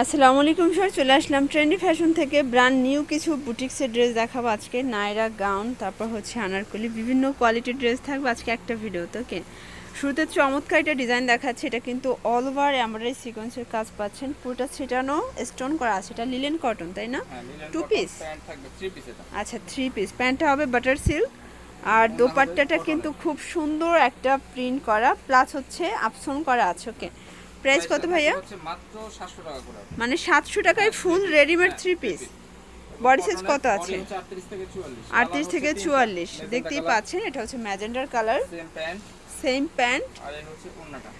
আসসালামু আলাইকুম স্যার চলে আসলাম ট্রেন্ডি ফ্যাশন থেকে। ব্র্যান্ড নিউ কিছু বুটিক্সের ড্রেস দেখাবো আজকে। নায়রা গাউন তারপর হচ্ছে আনারকলি বিভিন্ন কোয়ালিটির ড্রেস থাকবে আজকে একটা ভিডিওতে ওকে? শুরুতে চমৎকার একটা ডিজাইন দেখাচ্ছে এটা কিন্তু অল ওভার এমব্রয়ডারি সিকোয়েন্সের কাজ পাচ্ছেন। পুরোটা ছিটানো স্টোন করা আছে এটা লিলেন কটন তাই না? হ্যাঁ, থ্রি পিস আচ্ছা থ্রি পিস প্যান্টটা হবে বাটার সিল্ক আর দোপাট্টাটা কিন্তু খুব সুন্দর একটা প্রিন্ট করা প্লাস হচ্ছে আপসন করা আছে ওকে? প্রাইস কত ভাইয়া? মাত্র 700 টাকা করে। মানে সাতশো টাকায় full readymade three piece body size কত আছে? 38 থেকে 44 আটত্রিশ থেকে চুয়াল্লিশ। দেখতেই পাচ্ছেন এটা হচ্ছে ম্যাজেন্ডার colour. Same pant same pant আর এই হচ্ছে ওন্নাটা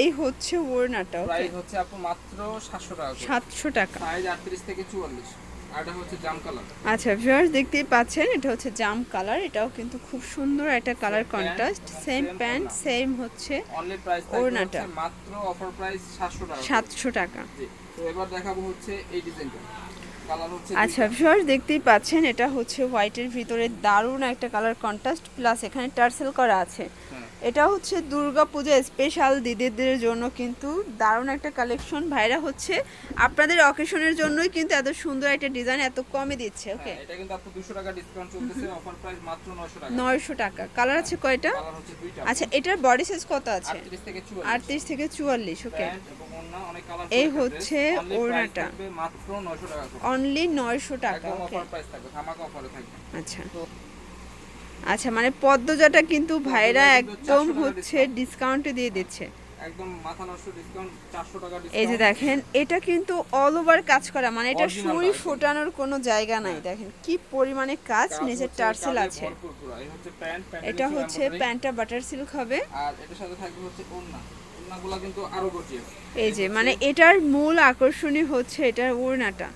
এই হচ্ছে ওড়নাটা প্রাইস হচ্ছে আপু মাত্র 700 টাকা করে। সাতশো টাকা। সাইজ 38 থেকে 44 আচ্ছা ভিউয়ার্স দেখতেই পাচ্ছেন এটা হচ্ছে জাম কালার এটাও কিন্তু খুব সুন্দর একটা colour contrast same pant same হচ্ছে ওড়নাটা। মাত্র অফার প্রাইস 700 টাকা তো এবার দেখাবো হচ্ছে এই ডিজাইনটা কালার হচ্ছে আচ্ছা ভিউয়ার্স দেখতেই পাচ্ছেন এটা হচ্ছে হোয়াইটের ভিতরে দারুণ একটা কালার কন্ট্রাস্ট প্লাস এখানে টার্সেল করা আছে। হ্যাঁ। এটা হচ্ছে দুর্গা পূজা স্পেশাল দিদিদের জন্য কিন্তু দারুণ একটা কালেকশন ভাইরা হচ্ছে আপনাদের অকেশনের জন্যই কিন্তু এত সুন্দর একটা ডিজাইন এত কমে দিচ্ছে ওকে হ্যাঁ, এটা কিন্তু আপু 200 টাকা ডিসকাউন্ট চলতেছে অফার প্রাইস মাত্র 900 টাকা। নয়শো টাকা। কালার আছে কয়টা? কালার হচ্ছে দুইটা। আচ্ছা এটার বডি সাইজ কত আছে? 38 থেকে 44 আটত্রিশ থেকে চুয়াল্লিশ ওকে এই হচ্ছে ওড়নাটা। মাত্র 900 টাকা অনলি নয়শো টাকা ওকে অফার প্রাইস থাকবে ধামাকা অফারে থাকবে। আচ্ছা। আচ্ছা মানে পদ্মজাটা কিন্তু ভাইরা একদম হচ্ছে। ডিসকাউন্টে দিয়ে দিচ্ছে। একদম মাথা নষ্ট ডিসকাউন্ট 400 টাকা ডিসকাউন্ট এই যে দেখেন এটা কিন্তু অল ওভার কাজ করা মানে এটা সুই ফোটানোর কোনো জায়গা নাই। দেখেন কি পরিমাণে কাজ নিচের টার্সেল আছে। এটা হচ্ছে প্যান্টটা বাটার সিল্ক হবে। আর এটার সাথে থাকবে হচ্ছে ওড়না। ওড়নাগুলো কিন্তু আরও গর্জিয়াস এই যে মানে এটার মূল আকর্ষণই হচ্ছে এটার ওড়নাটা।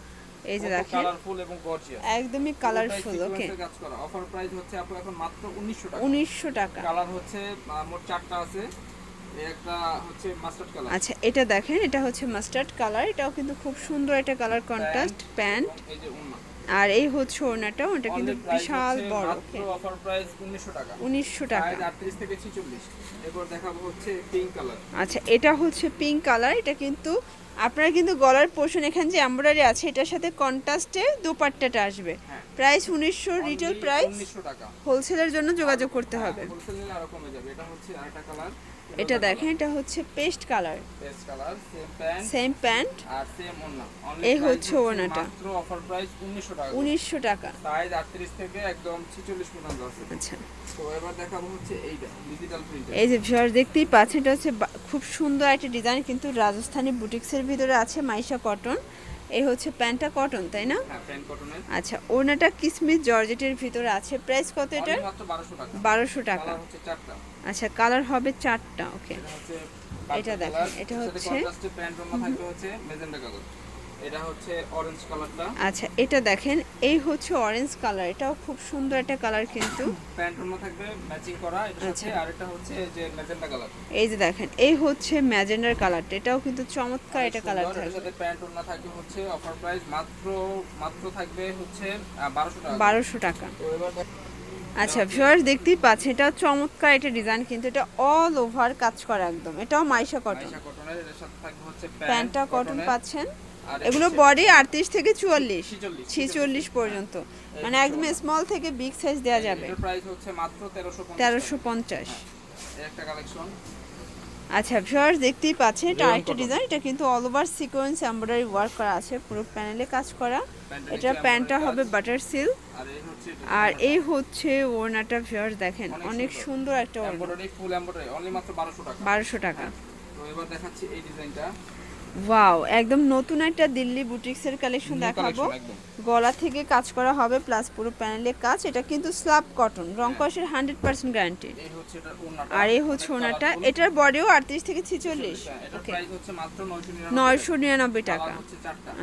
এই যে দেখেন। কালারফুল এবং গর্জিয়াস একদমই কালারফুল ওকে কাজ করা। অফার প্রাইস হচ্ছে আপু এখন মাত্র 1900 টাকা। উনিশশো টাকা। কালার হচ্ছে মোট চারটা আছে। একটা হচ্ছে মাস্টার্ড কালার আচ্ছা এটা দেখেন এটা হচ্ছে মাস্টার্ড কালার এটাও কিন্তু খুব সুন্দর একটা কালার কন্ট্রাস্ট প্যান্ট এই যে আর এই হচ্ছে ওড়নাটা ওটা কিন্তু বিশাল বড় অফার প্রাইস 1900 টাকা। উনিশশো টাকা। সাইজ 38 থেকে 46 এরপর দেখাবো হচ্ছে পিঙ্ক কালার আচ্ছা এটা হচ্ছে পিঙ্ক কালার এটা কিন্তু আপনার কিন্তু গলার পোর্শন এখানে যে এমব্রয়ডারি আছে এটার সাথে কন্ট্রাস্টে দোপাট্টাটা আসবে। হ্যাঁ। প্রাইস উনিশশো রিটেল প্রাইস 1900 টাকা। হোলসেলের জন্য যোগাযোগ করতে হবে। হোলসেল নিলে আরও কমে যাবে। এটা হচ্ছে আরেকটা কালার এটা দেখেন এটা হচ্ছে paste colour. Paste colour same pant same pant আর সেম ওড়না। এই হচ্ছে ওড়নাটা। মাত্র অফার প্রাইস 1900 টাকা উনিশশো টাকা। সাইজ 38 থেকে একদম 46 পর্যন্ত আছে। আচ্ছা। তো এবার দেখাবো হচ্ছে এইটা ডিজিটাল প্রিন্ট এই যে ভিউয়ার দেখতেই পাচ্ছেন এটা হচ্ছে খুব সুন্দর একটা ডিজাইন কিন্তু রাজস্থানি বুটিক্সের ভিতরে আছে মাইশা কটন এই হচ্ছে প্যান্টটা কটন তাই না? হ্যাঁ আচ্ছা ওড়নাটা কিসমিস জর্জেটের ভিতরে আছে। প্রাইস কত এটার? মাত্র 1200 টাকা। বারোশো টাকা। আচ্ছা কালার হবে চারটা ওকে। এটা দেখেন, এটা হচ্ছে- এটা হচ্ছে অরেঞ্জ কালারটা আচ্ছা এটা দেখেন এই হচ্ছে অরেঞ্জ কালার এটাও খুব সুন্দর একটা কালার কিন্তু। প্যান্ট ওড়না থাকবে ম্যাচিং করা এটার সাথে আচ্ছা। আর এটা হচ্ছে যে মেজেন্টা কালার এই যে দেখেন এই হচ্ছে ম্যাজেন্ডার কালারটা এটাও কিন্তু চমৎকার এটা কালার থাকবে সাথে প্যান্ট ওড়না থাকবে হচ্ছে অফার প্রাইস মাত্র মাত্র থাকবে হচ্ছে বারোশো টাকা। বারোশো টাকা। তো এবার আচ্ছা ভিউয়ার্স দেখতেই পাচ্ছেন এটা চমৎকার একটা ডিজাইন কিন্তু এটা অল ওভার কাজ করা একদম। এটাও মাইশা কটন মাইশা কটনের এর সাথে থাকবে হচ্ছে প্যান্টটা কটন পাচ্ছেন। এগুলো বডি আটত্রিশ থেকে চুয়াল্লিশ। 46 ছিচল্লিশ পর্যন্ত। মানে একদম স্মল থেকে বিগ সাইজ দেওয়া যাবে। এটার প্রাইস হচ্ছে মাত্র তেরোশো পঞ্চাশ। আচ্ছা ভিউয়ার্স দেখতেই পাচ্ছেন এটা আরেকটা ডিজাইন এটা কিন্তু all over sequence embroidery work করা আছে পুরো প্যানেলে কাজ করা। এটা প্যান্টটা হবে বাটার সিল্ক আর এই হচ্ছে আর এই হচ্ছে ওড়নাটা ভিউয়ার্স দেখেন অনেক সুন্দর। একটা ওড়না। ফুল এমব্রয়ডারি অনলি মাত্র বারোশো টাকা। বারোশো টাকা। তো এবার দেখাচ্ছি এই ডিজাইনটা ওয়াও একদম নতুন একটা দিল্লি বুটিক্সের কালেকশন দেখাবো। গলা থেকে কাজ করা হবে প্লাস পুরো প্যানেলে কাজ। এটা কিন্তু স্ল্যাব কটন রং কষের হান্ড্রেড পার্সেন্ট গ্যারান্টি আর এই হচ্ছে ওনাটা এটার বডিও আটত্রিশ থেকে ছিচল্লিশ। হ্যাঁ, ওকে 999 নয়শো নিরানব্বই টাকা।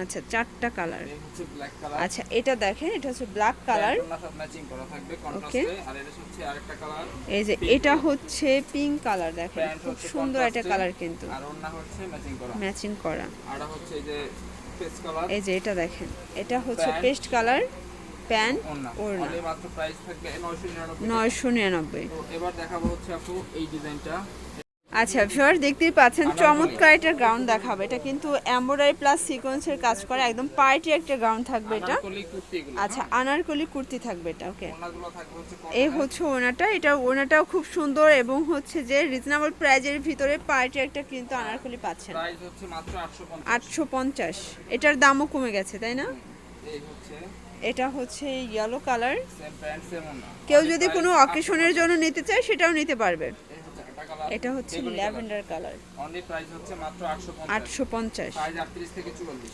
আচ্ছা চারটা কালার আচ্ছা এটা দেখেন এটা হচ্ছে ব্ল্যাক কালার কালার এই যে এটা হচ্ছে পিঙ্ক কালার দেখেন। খুব সুন্দর একটা কালার কিন্তু। ম্যাচিং করা। এই যে এটা দেখেন। এটা হচ্ছে পেস্ট কালার প্যান্ট ওড়না। ওড়না। মাত্র প্রাইস থাকবে 999 নয়শো নিরানব্বই। তো এবার দেখাবো হচ্ছে আপু এই ডিজাইনটা আচ্ছা ভিউয়ার দেখতেই পাচ্ছেন চমৎকার একটা গাউন দেখাবে। এটা কিন্তু এমব্রয়ডারি প্লাস সিকোয়েন্সের কাজ করা একদম পার্টি একটা গাউন থাকবে এটা। আচ্ছা আনারকলি কুর্তি থাকবে এটা ওকে এই হচ্ছে ওনাটা এটা ওনাটাও খুব সুন্দর এবং হচ্ছে যে রিজনেবল প্রাইজের ভিতরে পার্টি একটা কিন্তু আনারকলি পাচ্ছেন। প্রাইস হচ্ছে মাত্র আটশো পঞ্চাশ। এটার দামও কমে গেছে তাই না? এটা হচ্ছে ইয়েলো কালার কেউ যদি কোনো অকেশনের জন্য নিতে চায় সেটাও নিতে পারবে এই হচ্ছে একটা কালার এটা হচ্ছে ল্যাভেন্ডার কালার অনলি প্রাইস হচ্ছে মাত্র 850 আটশো পঞ্চাশ। সাইজ 38 থেকে 44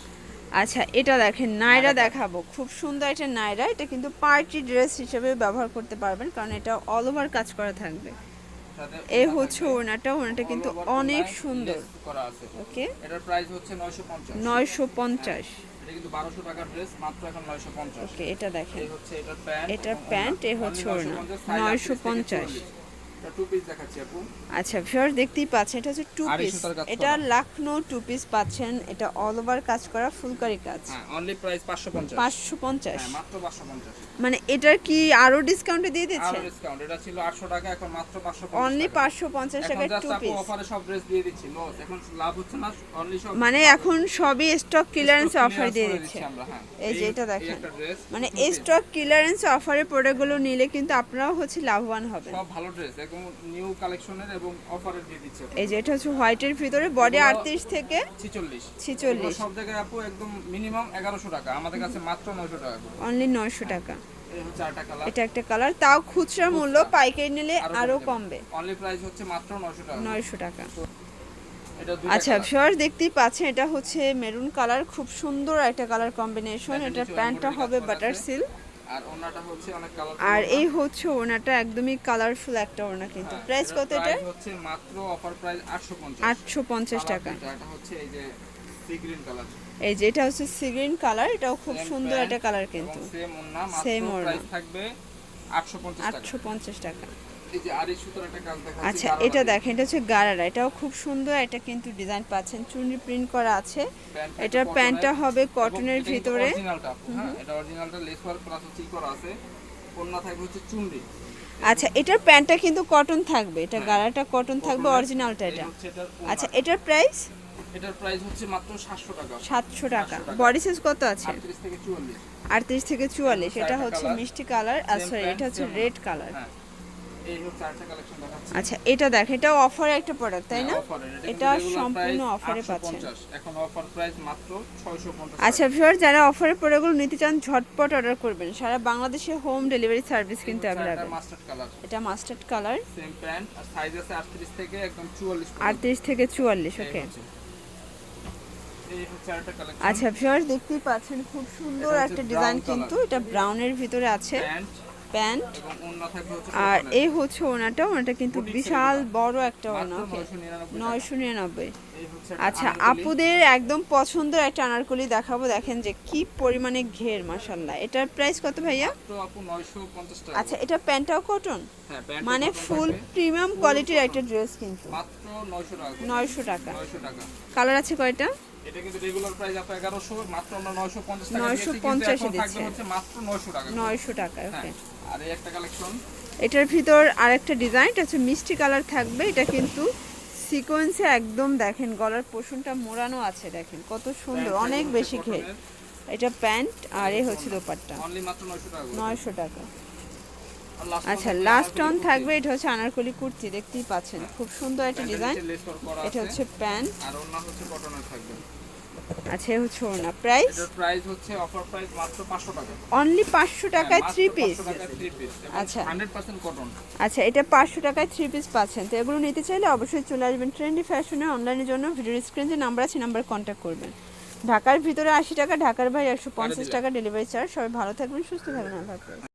আচ্ছা এটা দেখেন নাইরা দেখাবো। খুব সুন্দর এটা নাইরা। এটা কিন্তু পার্টি ড্রেস হিসেবে ব্যবহার করতে পারবেন কারণ এটা অল ওভার কাজ করা থাকবে। এই হচ্ছে ওনাটা ওনাটা কিন্তু অনেক সুন্দর। করা আছে। ওকে। এটার প্রাইস হচ্ছে 950 নয়শো পঞ্চাশ। এটা কিন্তু 1200 টাকার ড্রেস মাত্র এখন 950 ওকে এটা দেখেন। এই হচ্ছে এটার প্যান্ট এটার প্যান্ট, এ হচ্ছে ওড়না। 950 এটা আচ্ছা ভিউয়ার দেখতেই পাচ্ছেন এটা হচ্ছে টু পিস এটা। লাখনো টু পিস পাচ্ছেন এটা অল ওভার কাজ করা ফুলকারি কাজ। হ্যাঁ অনলি প্রাইস 550 পাঁচশো পঞ্চাশ। হ্যাঁ মাত্র 550 মানে এটার কি আরও ডিসকাউন্টে দিয়ে আরও দিচ্ছেন ডিসকাউন্ট এটা ছিল 800 টাকা এখন মাত্র 550 অনলি টাকা। পাঁচশো পঞ্চাশ এখন টু পিস অফারে সব ড্রেস দিয়ে দিচ্ছি লস এখন লাভ হচ্ছে না অনলি সব মানে এখন সবই স্টক ক্লিয়ারেন্স অফার দিয়ে দিচ্ছে। হ্যাঁ। এই যে এটা দেখেন। মানে স্টক ক্লিয়ারেন্স অফারে প্রোডাক্টগুলো নিলে কিন্তু আপনারাও হচ্ছে লাভবান হবেন। সব ভালো ড্রেস নিউ কালেকশনের এবং অফারে দিয়ে দিচ্ছে এই যে এটা হচ্ছে হোয়াইটের ভিতরে বডি এগুলো- আটত্রিশ থেকে 46 46 সব জায়গায় আপু একদম মিনিমাম 1100 টাকা। আমাদের কাছে মাত্র 900 টাকা অনলি নয়শো টাকা। এই হচ্ছে আরেকটা কালার এটা একটা কালার তাও খুচরা মূল্য পাইকারি নিলে আরও কমবে। অনলি প্রাইস হচ্ছে মাত্র 900 টাকা। নয়শো টাকা। আচ্ছা। ফিওর দেখতেই পাচ্ছেন এটা হচ্ছে মেরুন কালার খুব সুন্দর একটা কালার কম্বিনেশন এটা প্যান্টটা হবে বাটার সিল্ক আর এই হচ্ছে ওনাটা একদমই কালারফুল একটা ওনা কিন্তু। প্রাইস কত এটা হচ্ছে মাত্র অফার প্রাইস 850 আটশো পঞ্চাশ Colour টাকা। এটা হচ্ছে এই যে সি গ্রিন কালার এই যে এটা হচ্ছে সি গ্রিন কালার এটাও খুব সুন্দর একটা কালার কিন্তু। সেম ওনা মাত্র প্রাইস থাকবে 850 টাকা। আটশো পঞ্চাশ টাকা। আচ্ছা এটা। দেখেন এটা হচ্ছে গারারা এটাও খুব সুন্দর এটা কিন্তু ডিজাইন পাচ্ছেন চুনরি প্রিন্ট করা আছে। এটার প্যান্টটা হবে কটনের ভিতরে। হ্যাঁ এটা অরিজিনালটা লেস ওয়ার্ক প্লাস হচ্ছে করা আছে। ওন্না থাকবে হচ্ছে চুনরি। আচ্ছা এটার প্যান্টটা কিন্তু কটন থাকবে এটা হ্যাঁ। গারাটা কটন থাকবে অরিজিনালটা এটা। আচ্ছা এটার প্রাইস এটার প্রাইস হচ্ছে মাত্র 700 টাকা। সাতশো টাকা। 700 টাকা। বডি সাইজ কত আছে? 38 থেকে 44 আটত্রিশ থেকে চুয়াল্লিশ এটা এটা হচ্ছে মিষ্টি কালার আর সরি এটা হচ্ছে রেড কালার আচ্ছা এটা দেখ এটা অফারে একটা প্রোডাক্ট তাই না? হ্যাঁ। এটা সম্পূর্ণ অফারে পাচ্ছেন। এখন অফার প্রাইস মাত্র 650 আচ্ছা ভিউয়ার যারা অফারে প্রোডাক্টগুলো নিতে চান ঝটপট অর্ডার করবেন। সারা বাংলাদেশে হোম ডেলিভারি সার্ভিস কিন্তু অ্যাভেলেবেল মাস্টার্ড কালার এটা মাস্টার্ড কালার সেম প্যান্ট আর সাইজ আছে 38 থেকে একদম 44 পর্যন্ত। আটত্রিশ থেকে চুয়াল্লিশ এই ওকে আচ্ছা ভিউয়ার দেখতেই পাচ্ছেন খুব সুন্দর একটা ডিজাইন কিন্তু। এটা ব্রাউনের ভিতরে আছে। প্যান্ট প্যান্ট আর। এই হচ্ছে ওনাটা ওনাটা কিন্তু বিশাল। বড় একটা ওনা মাত্র ওকে 999 টাকা। নয়শো নিরানব্বই আচ্ছা আপুদের একদম পছন্দের একটা আনারকলি দেখাবো দেখেন যে কি পরিমাণে ঘের মাশাল্লাহ এটার প্রাইস কত ভাইয়া মাত্র আপু 950 টাকা আচ্ছা এটা প্যান্টটাও কটন হ্যাঁ মানে ফুল প্রিমিয়াম কোয়ালিটির একটা ড্রেস কিন্তু মাত্র 900 টাকা নয়শো টাকা। 900 টাকা। কালার আছে কয়টা? এটা কিন্তু রেগুলার প্রাইস আপু 1100 মাত্র আমরা 950 টাকা 950 দিয়েছি কিন্তু দিচ্ছে। হচ্ছে মাত্র 900 টাকা করে। নয়শো টাকা হ্যাঁ। ওকে আর এই একটা কালেকশন এটার ভিতর আরেকটা ডিজাইন এটা হচ্ছে মিষ্টি কালার থাকবে। এটা কিন্তু সিকোয়েন্সে একদম দেখেন গলার পোষণটা মোড়ানো আছে দেখেন। কত সুন্দর অনেক বেশি ঘের এটা প্যান্ট আর এ হচ্ছে দোপাট্টা। অনলি মাত্র 900 টাকা করে। নয়শো টাকা। আর last আচ্ছা লাস্ট অন থাকবে এটা হচ্ছে আনারকলি কুর্তি দেখতেই পাচ্ছেন। খুব সুন্দর একটা ডিজাইন এটা হচ্ছে প্যান্ট আর ওন্না হচ্ছে কটনের থাকবে। আচ্ছা হচ্ছে ওনা প্রাইস এটার প্রাইস হচ্ছে অফার প্রাইস মাত্র 500 টাকা। অনলি পাঁচশো টাকায় হ্যাঁ, থ্রি পিস 500 টাকায় থ্রি পিস আচ্ছা। 100% কটন আচ্ছা এটা পাঁচশো টাকায় থ্রি পিস পাচ্ছেন। তো এগুলো নিতে চাইলে অবশ্যই চলে আসবেন ট্রেন্ডি ফ্যাশনে অনলাইনের জন্য। ভিডিওর স্ক্রিন যে নাম্বার আছে নাম্বার কন্ট্যাক্ট করবেন। ঢাকার ভিতরে আশি টাকা ঢাকার বাইরে একশো পঞ্চাশ। টাকা ডেলিভারি চার্জ সবাই ভালো থাকবেন সুস্থ থাকবেন আল্লাহ হাফেজ।